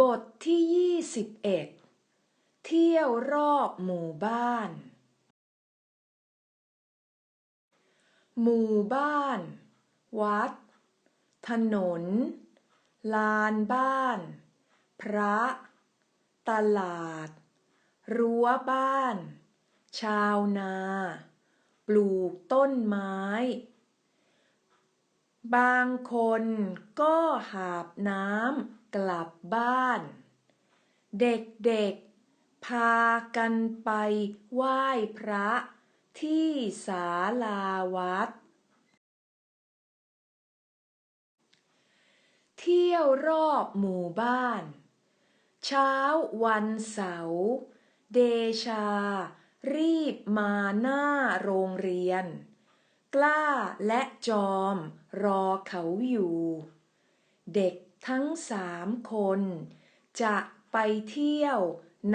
บทที่ยี่สิบเอ็ดเที่ยวรอบหมู่บ้าน หมู่บ้าน วัด ถนน ลานบ้าน พระ ตลาด รั้วบ้าน ชาวนา ปลูกต้นไม้ บางคนก็หาบน้ำกลับบ้าน เด็กๆ พากันไปไหว้พระที่ศาลาวัด เที่ยวรอบหมู่บ้าน เช้าวันเสาร์เดชา รีบมาหน้าโรงเรียน กล้าและจอม รอเขาอยู่ เด็กทั้งสามคน จะไปเที่ยว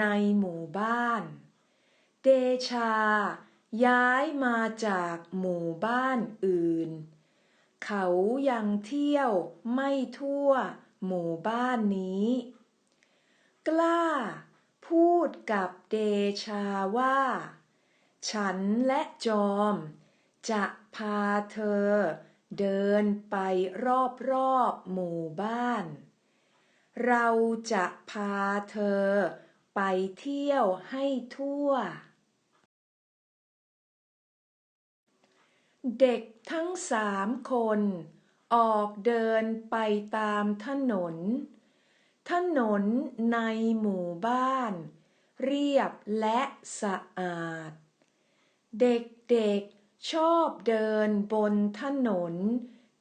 ในหมู่บ้าน เดชา ย้ายมาจากหมู่บ้านอื่น เขายังเที่ยวไม่ทั่วหมู่บ้านนี้ กล้า พูดกับเดชาว่า ฉันและจอมจะ พาเธอ เดินไปรอบๆหมู่บ้าน เราจะพาเธอ ไปเที่ยวให้ทั่ว เด็กทั้งสามคน ออกเดินไปตามถนน ถนนในหมู่บ้าน เรียบและสะอาด เด็กๆ ชอบเดินบนถนน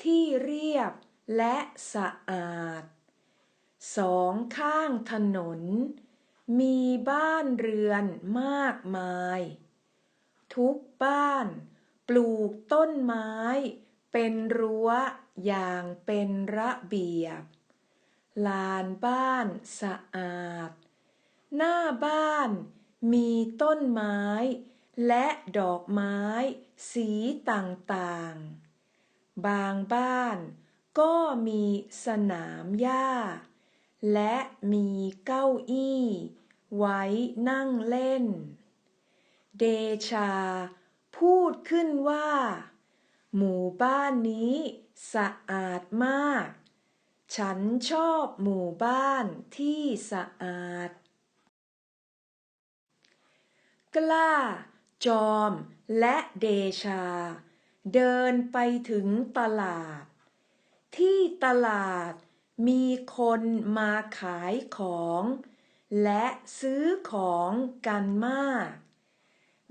ที่เรียบและสะอาด สองข้างถนน มีบ้านเรือนมากมาย ทุกบ้านปลูกต้นไม้ เป็นรั้วอย่างเป็นระเบียบ ลานบ้านสะอาด หน้าบ้านมีต้นไม้ และดอกไม้ สีต่างๆ บางบ้านก็มีสนามหญ้า และมีเก้าอี้ ไว้นั่งเล่น เดชา พูดขึ้นว่า หมู่บ้านนี้สะอาดมาก ฉันชอบหมู่บ้านที่สะอาด กล้า จอม และเดชา เดินไปถึงตลาด ที่ตลาดมีคนมาขายของ และซื้อของกันมาก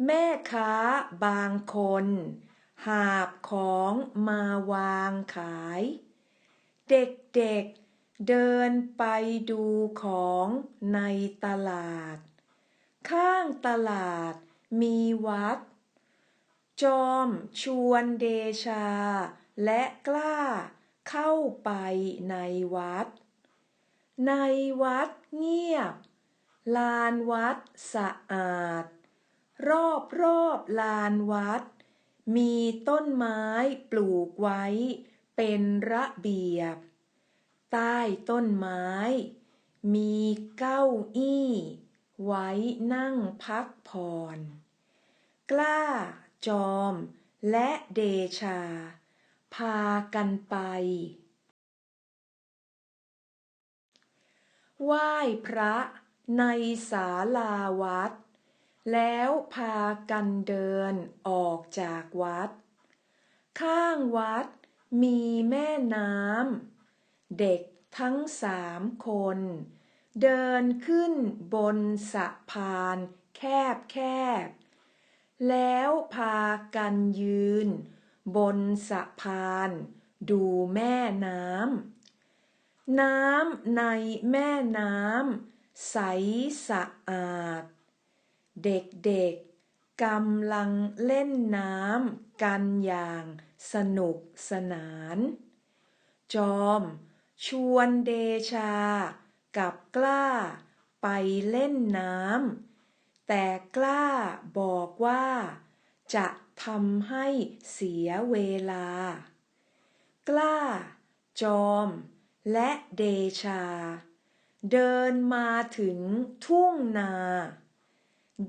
แม่ค้าบางคน หาบของมาวางขาย เด็กๆเดินไปดูของในตลาด ข้างตลาด มีวัด จอมชวนเดชา และกล้า เข้าไปในวัด ในวัดเงียบ ลานวัดสะอาด รอบรอบลานวัด มีต้นไม้ปลูกไว้ เป็นระเบียบ ใต้ต้นไม้ มีเก้าอี้ไว้นั่งพักผ่อน กล้า จอม และเดชา พากันไป ไหว้พระในศาลาวัด แล้วพากันเดินออกจากวัด ข้างวัดมีแม่น้ำ เด็กทั้งสามคน เดินขึ้นบนสะพานแคบๆ แล้วพากันยืน บนสะพาน ดูแม่น้ำน้ำในแม่น้ำใสสะอาด เด็กๆกำลังเล่นน้ำกันอย่างสนุกสนาน จอม ชวนเดชากับกล้าไปเล่นน้ำ แต่กล้าบอกว่า จะทำให้เสียเวลา กล้า จอม และเดชา เดินมาถึงทุ่งนา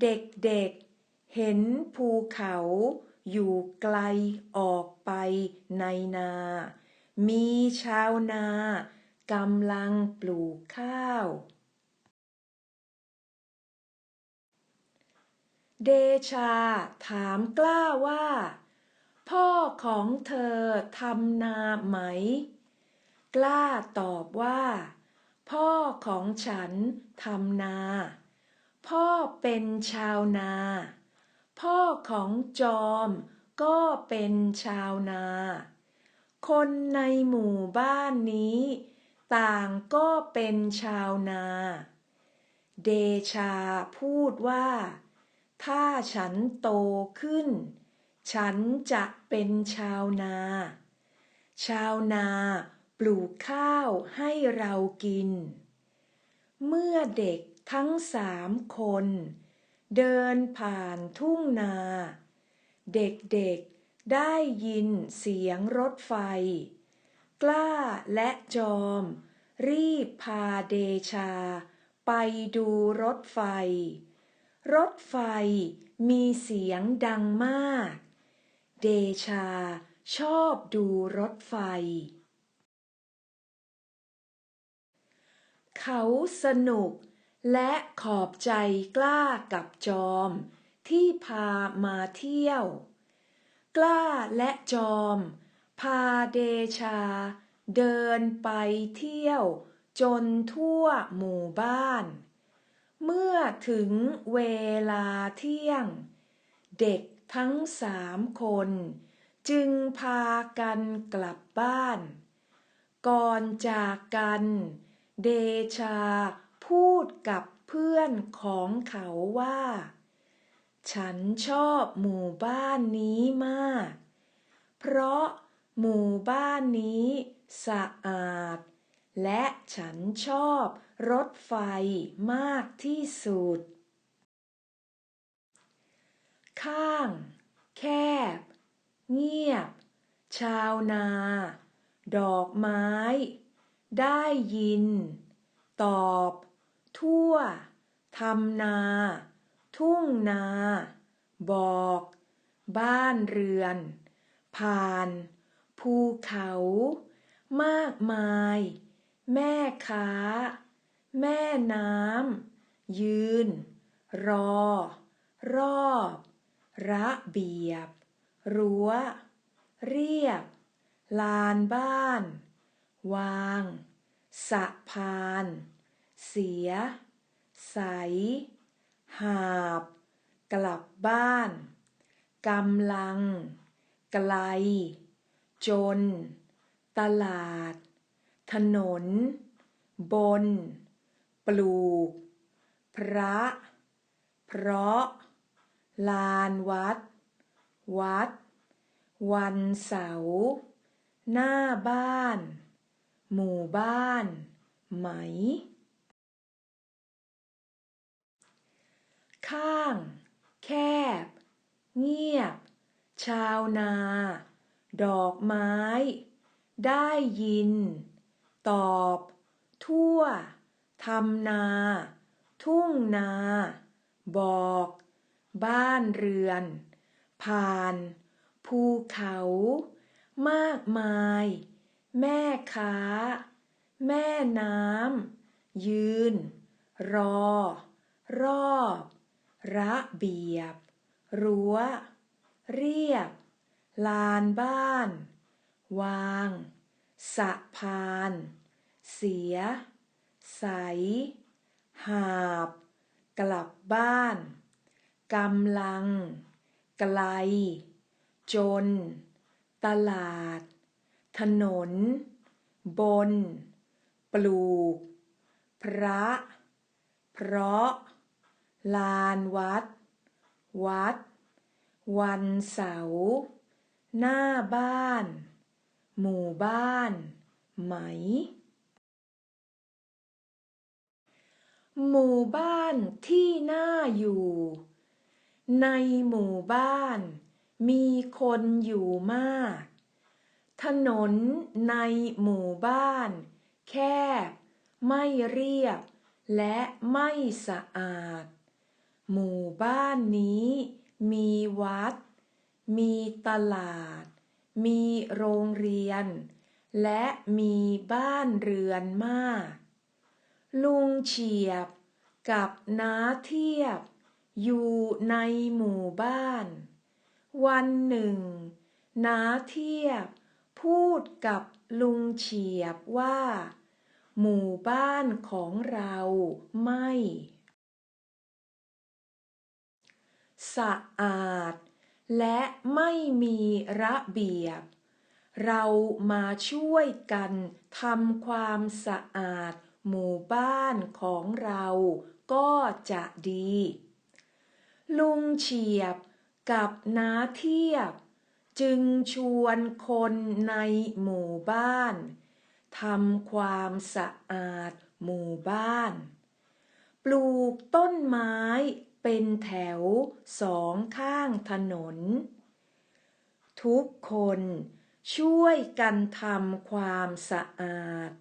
เด็กๆเห็นภูเขาอยู่ไกลออกไปในนา มีชาวนากำลังปลูกข้าว เดชาถามกล้าว่า พ่อของเธอทำนาไหม กล้าตอบว่า พ่อของฉันทำนา พ่อเป็นชาวนา พ่อของจอมก็เป็นชาวนา คนในหมู่บ้านนี้ ต่างก็เป็นชาวนา เดชาพูดว่า ถ้าฉันโตขึ้น ฉันจะเป็นชาวนา ชาวนาปลูกข้าวให้เรากิน เมื่อเด็กทั้งสามคน เดินผ่านทุ่งนา เด็กๆได้ยินเสียงรถไฟ กล้าและจอม รีบพาเดชา ไปดูรถไฟ รถไฟมีเสียงดังมาก เดชาชอบดูรถไฟ เขาสนุกและขอบใจกล้ากับจอม ที่พามาเที่ยว กล้าและจอม พาเดชา เดินไปเที่ยว จนทั่วหมู่บ้าน เมื่อถึงเวลาเที่ยง เด็กทั้งสามคน จึงพากันกลับบ้าน ก่อนจากกัน เดชาพูดกับเพื่อนของเขาว่า ฉันชอบหมู่บ้านนี้มาก เพราะหมู่บ้านนี้สะอาด และฉันชอบรถไฟมากที่สุด ข้าง แคบ เงียบ ชาวนา ดอกไม้ ได้ยิน ตอบ ทั่ว ทำนา ทุ่งนา บอก บ้านเรือน ผ่าน ภูเขา มากมาย แม่ค้า แม่น้ำ ยืน รอ รอบ ระเบียบ รั้ว เรียบ ลานบ้าน วาง สะพาน เสีย ใส หาบ กลับบ้าน กำลัง ไกล จน ตลาด ถนน บน ปลูก พระ เพราะ ลานวัด วัด วันเสาร์ หน้าบ้าน หมู่บ้าน ไหม ข้าง แคบ เงียบ ชาวนา ดอกไม้ ได้ยิน ตอบ ทั่ว ทำนา ทุ่งนา บอก บ้านเรือน ผ่าน ภูเขา มากมาย แม่ค้า แม่น้ำ ยืน รอ รอบ ระเบียบ รั้ว เรียบ ลานบ้าน วาง สะพาน เสีย ใส หาบ กลับบ้าน กำลัง ไกล จน ตลาด ถนน บน ปลูก พระ เพราะ ลานวัด วัด วันเสาร์หน้าบ้าน หมู่บ้าน ไหม หมู่บ้านที่น่าอยู่ ในหมู่บ้าน มีคนอยู่มาก ถนนในหมู่บ้าน แคบ ไม่เรียบ และไม่สะอาด หมู่บ้านนี้มีวัด มีตลาด มีโรงเรียน และมีบ้านเรือนมาก ลุงเฉียบกับน้าเทียบ อยู่ในหมู่บ้าน วันหนึ่ง น้าเทียบ พูดกับลุงเฉียบว่า หมู่บ้านของเราไม่ สะอาด และไม่มีระเบียบ เรามาช่วยกันทำความสะอาดหมู่บ้านของเราก็จะดี ลุงเฉียบกับน้าเทียบ จึงชวนคนในหมู่บ้านทำความสะอาดหมู่บ้าน ปลูกต้นไม้ เป็นแถวสองข้างถนน ทุกคนช่วยกันทำความสะอาด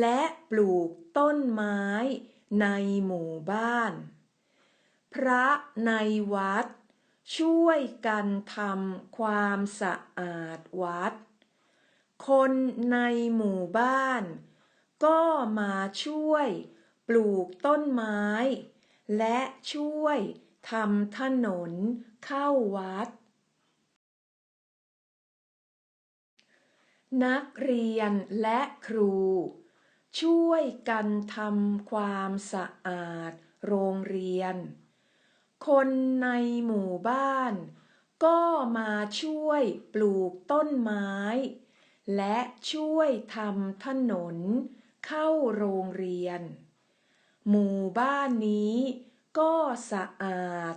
และปลูกต้นไม้ในหมู่บ้าน พระในวัด ช่วยกันทำความสะอาดวัด คนในหมู่บ้าน ก็มาช่วยปลูกต้นไม้ และช่วยทำถนนเข้าวัด นักเรียนและครู ช่วยกันทำความสะอาดโรงเรียน คนในหมู่บ้าน ก็มาช่วยปลูกต้นไม้ และช่วยทำถนนเข้าโรงเรียน หมู่บ้านนี้ก็สะอาด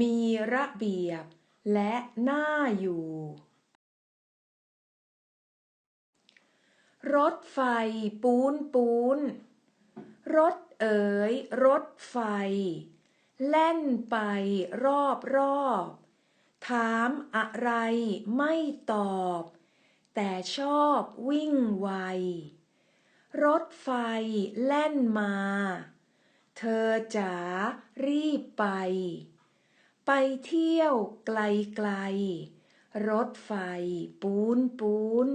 มีระเบียบ และน่าอยู่ รถไฟปูนปูน รถเอ๋ยรถไฟ แล่นไปรอบรอบถามอะไรไม่ตอบ แต่ชอบวิ่งไว รถไฟแล่นมา เธอจ๋ารีบไป ไปเที่ยวไกลๆ รถไฟปูนปูน